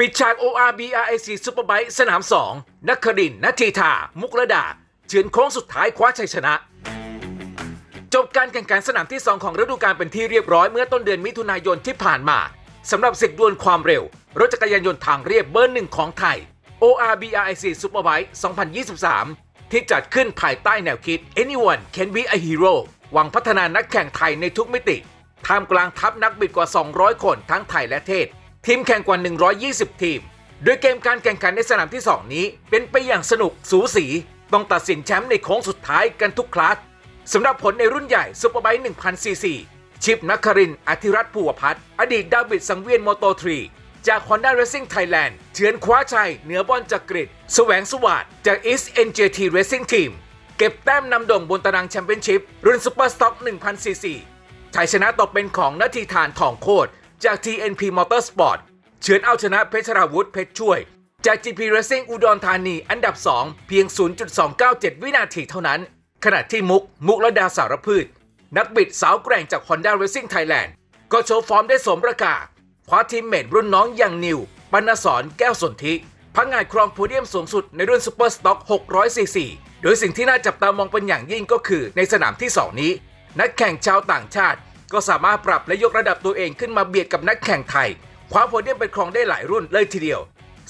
ปิดฉาก ORBRIC Superbike สนาม 2 นักครินนัทีธามุกระดาเฉือนโค้งสุดท้ายคว้าชัยชนะ จบการแข่งขันสนามที่ 2 ของฤดูกาลเป็นที่เรียบร้อยเมื่อต้นเดือนมิถุนายนที่ผ่านมาสำหรับศึกดวลความเร็ว รถจักรยานยนต์ทางเรียบเบอร์หนึ่งของไทย ORBRIC Superbike 2023 ที่จัดขึ้นภายใต้แนวคิด Anyone can be a hero หวังพัฒนานักแข่งไทยในทุกมิติท่ามกลางทัพนักบิดกว่า 200 คนทั้งไทยและเทศ ทีมแข่งกว่า 120 ทีม โดยเกมการแข่งขันในสนามที่ 2 นี้ เป็นไปอย่างสนุกสูสี ต้องตัดสินแชมป์ในโค้งสุดท้ายกันทุกคลาสสำหรับผลในรุ่นใหญ่ซุปเปอร์ไบค์1,000ซีซีชิปนักครินอธิรัตน์ภูวพัฒน์อดีตดาวิดสังเวียนโมโตทรีจาก Honda Racing Thailand เฉือนคว้าชัยเหนือบอลจักริดแสวงสวัสดจาก East NJT Racing Team เก็บแต้มนำโด่งบนตารางแชมเปี้ยนชิพรุ่นซุปเปอร์สต็อก1,000ซีซีชัยชนะตกเป็นของนาทีทานทองโคตร จาก TNP Motorsport เฉือนเอาชนะเพชรราวุธเพชรช่วย จาก GP Racing อุดรธานีอันดับ 2 เพียง 0.297 วินาทีเท่านั้น ขณะที่มุก มุกละดาสารพืช นักบิดสาวแกร่งจาก Honda Racing Thailand ก็โชว์ฟอร์มได้สมประกาคว้าทีมเมทรุ่นน้องอย่างนิวปนสอนแก้วสนธิพังงายครองโพเดียมสูงสุดในรุ่นซูเปอร์สต็อก600ซีซีโดยสิ่งที่น่าจับตามองเป็นอย่างยิ่งก็คือในสนามที่ 2 นี้ นักแข่งชาวต่างชาติ ก็สามารถปรับและยกระดับตัวเองขึ้นมาเบียดกับนักแข่งไทยคว้าโพเดียมไปครองได้หลายรุ่นเลยทีเดียว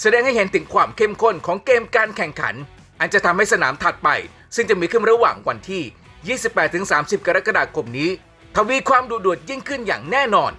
แสดงให้เห็นถึงความเข้มข้นของเกมการแข่งขัน อันจะทำให้สนามถัดไป ซึ่งจะมีขึ้นระหว่างวันที่ 28-30 กรกฎาคมนี้ ทวีความดุเดือดยิ่งขึ้นอย่างแน่นอน